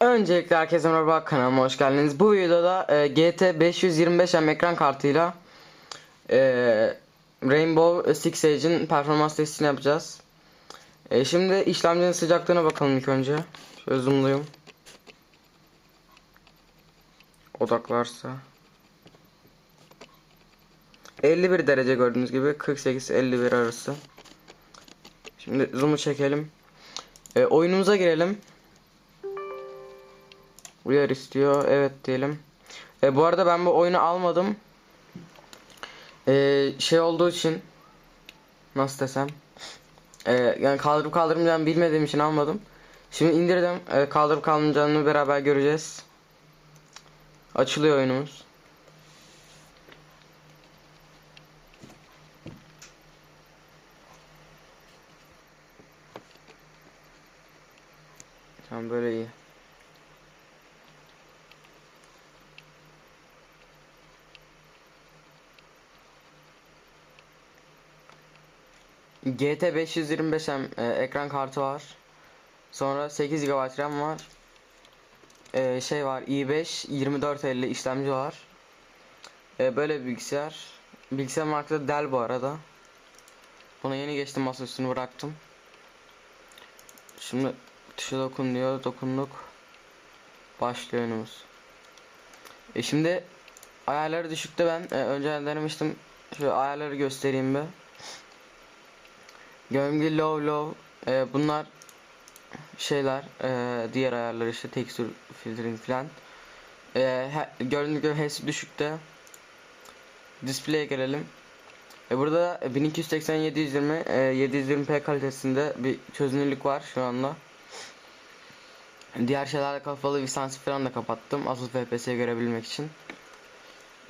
Öncelikle herkese merhaba kanalıma hoş geldiniz. Bu videoda e, GT 525M ekran kartıyla e, Rainbow Six Siege'in performans testini yapacağız. E, şimdi işlemcinin sıcaklığına bakalım ilk önce. Şöyle. Odaklarsa. 51 derece gördüğünüz gibi 48-51 arası. Şimdi zoom'u çekelim. E, oyunumuza girelim. Uyar istiyor. Evet diyelim. E, bu arada ben bu oyunu almadım. E, şey olduğu için nasıl desem e, yani kaldırıp kaldırmayacağımı bilmediğim için almadım. Şimdi indirdim. E, kaldırıp kaldırmayacağını beraber göreceğiz. Açılıyor oyunumuz. Tamam böyle iyi. GT 525M e, ekran kartı var. Sonra 8 GB RAM var. E, şey var i5 2450 işlemci var. E, böyle bir bilgisayar. Bilgisayar markası Dell bu arada. Buna yeni geçtim masa üstünü bıraktım. Şimdi tuşa dokun diyor. Dokunduk. Başlıyor önümüz. E şimdi ayarları düşükte ben e, önceden denemiştim. Şöyle ayarları göstereyim bir. Gömgü low low e, bunlar şeyler e, diğer ayarlar işte texture filtering falan. E, he, gördüğünüz gibi hepsi düşükte. Display'e gelelim. E, burada 1280 720 e, 720p kalitesinde bir çözünürlük var şu anda. Diğer şeylerle kapalı lisansı falan da kapattım asıl FPS'yi görebilmek için.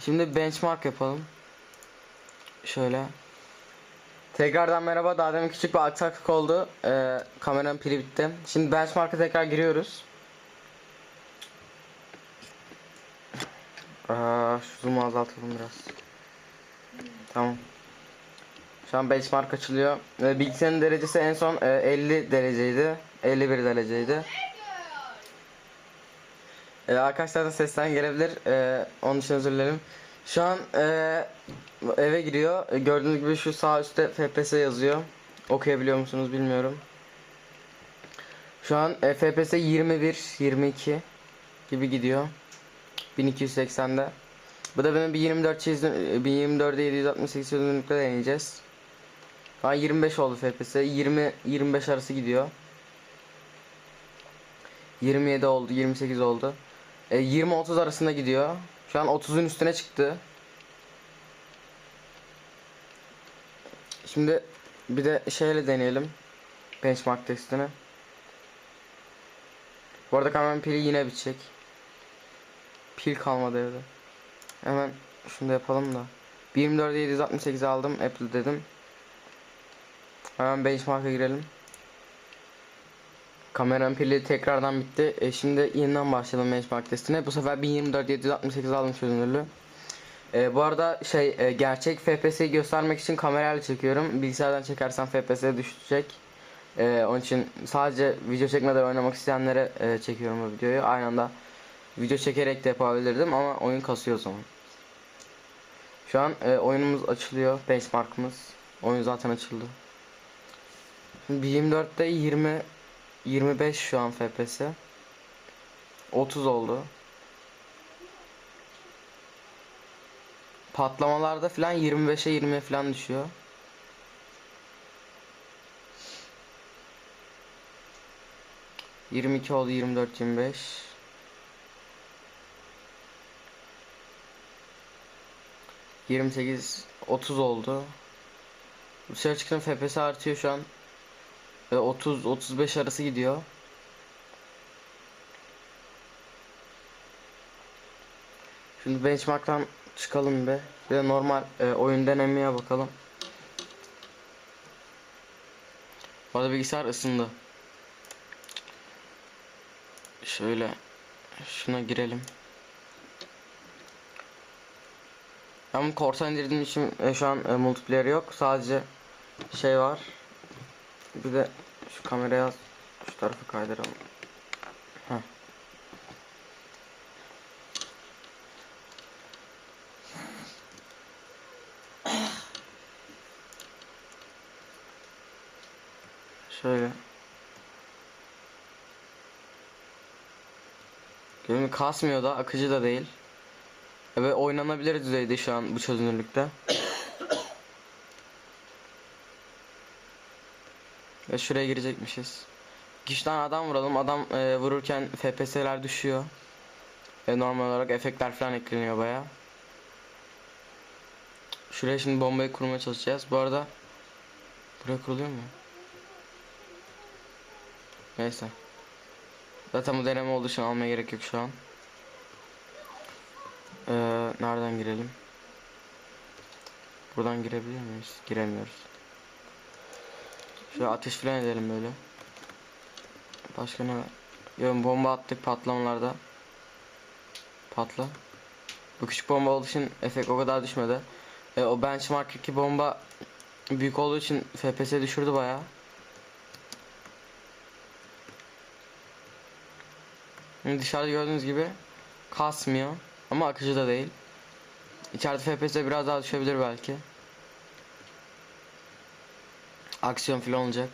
Şimdi benchmark yapalım. Şöyle. Tekrardan merhaba. Daha demin küçük bir aksaklık oldu. Ee, kameranın pili bitti. Şimdi benchmark'a tekrar giriyoruz. Aa, şu zoom'u azaltalım biraz. Tamam. Şu an benchmark açılıyor. Ee, bilgisayarın derecesi en son e, 50 dereceydi. 51 dereceydi. Ee, arkadaşlar da sesten gelebilir. Ee, onun için özür dilerim. Şu an e, eve giriyor. E, Gördüğünüz gibi şu sağ üstte FPS yazıyor. Okuyabiliyor musunuz bilmiyorum. Şu an e, FPS 21, 22 gibi gidiyor. 1280'de. Bu da benim bir 24 çizdim. 1024'de 768 çözünürlükle deneyeceğiz. Şu an 25 oldu FPS. 20 25 arası gidiyor. 27 oldu, 28 oldu. E, 20-30 arasında gidiyor. Şu an 30'un üstüne çıktı. Şimdi bir de şeyle deneyelim. Benchmark testini. Bu arada kameranın pili yine bitecek. Pil kalmadı evde. Hemen şunu da yapalım da. 24'e 768 aldım. Apple dedim. Hemen benchmark'a girelim. Kameranın pili tekrardan bitti. E şimdi yeniden başlayalım benchmark testine. Bu sefer 1024 768 aldım çözünürlüğü. E, bu arada şey e, gerçek FPS'yi göstermek için kamerayla çekiyorum. Bilgisayardan çekersem FPS düşecek. E, onun için sadece video çekmeden oynamak isteyenlere e, çekiyorum bu videoyu. Aynı anda video çekerek de yapabilirdim ama oyun kasıyor o zaman. Şu an e, oyunumuz açılıyor. Benchmark'ımız. Oyun zaten açıldı. Şimdi 24'te 20 25 şu an FPS. 30 oldu. Patlamalarda falan 25'e 20'ye falan düşüyor. Yirmi iki oldu, yirmi dört, yirmi beş. Yirmi sekiz, otuz oldu. Dışarı çıktım FPS artıyor şu an. 30-35 arası gidiyor. Şimdi benchmark'tan çıkalım be. Bir de normal e, oyun denemeye bakalım. Bu bilgisayar ısındı. Şöyle şuna girelim. Ben korsan indirdiğim için e, şu an e, multiplayer yok. Sadece şey var. Bir de şu kameraya şu tarafı kaydıralım. Heh. Şöyle. Görünüm kasmıyor da akıcı da değil. Ve oynanabilir düzeyde şu an bu çözünürlükte. Ve şuraya girecekmişiz. Tane adam vuralım. Adam e, vururken FPS'ler düşüyor. Ve normal olarak efektler falan ekleniyor baya. Şuraya şimdi bombayı kurmaya çalışacağız. Bu arada buraya kuruluyor mu? Neyse. Zaten bu deneme olduğu için almaya gerek yok şu an. Ee, nereden girelim? Buradan girebilir miyiz? Giremiyoruz. Şöyle ateş falan edelim böyle. Başka ne var? Yok bomba attık patlamalarda. Patla. Bu küçük bomba olduğu için efekt o kadar düşmedi. E, o benchmark'taki bomba büyük olduğu için FPS düşürdü bayağı. Şimdi dışarıda gördüğünüz gibi kasmıyor ama akıcı da değil. İçeride FPS biraz daha düşebilir belki. Aksiyon falan olacak.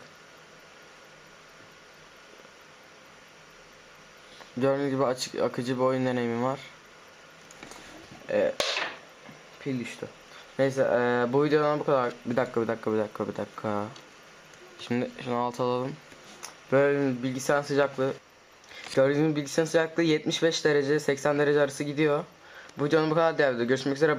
Gördüğünüz gibi açık akıcı bir oyun deneyimi var. Ee, pil düştü. Neyse ee, bu videodan bu kadar. Bir dakika bir dakika bir dakika bir dakika. Şimdi şunu alt alalım. Böyle bilgisayar sıcaklığı Gördüğünüz bilgisayar sıcaklığı 75 derece 80 derece arası gidiyor. Bu videonun bu kadar değerli. Görüşmek üzere.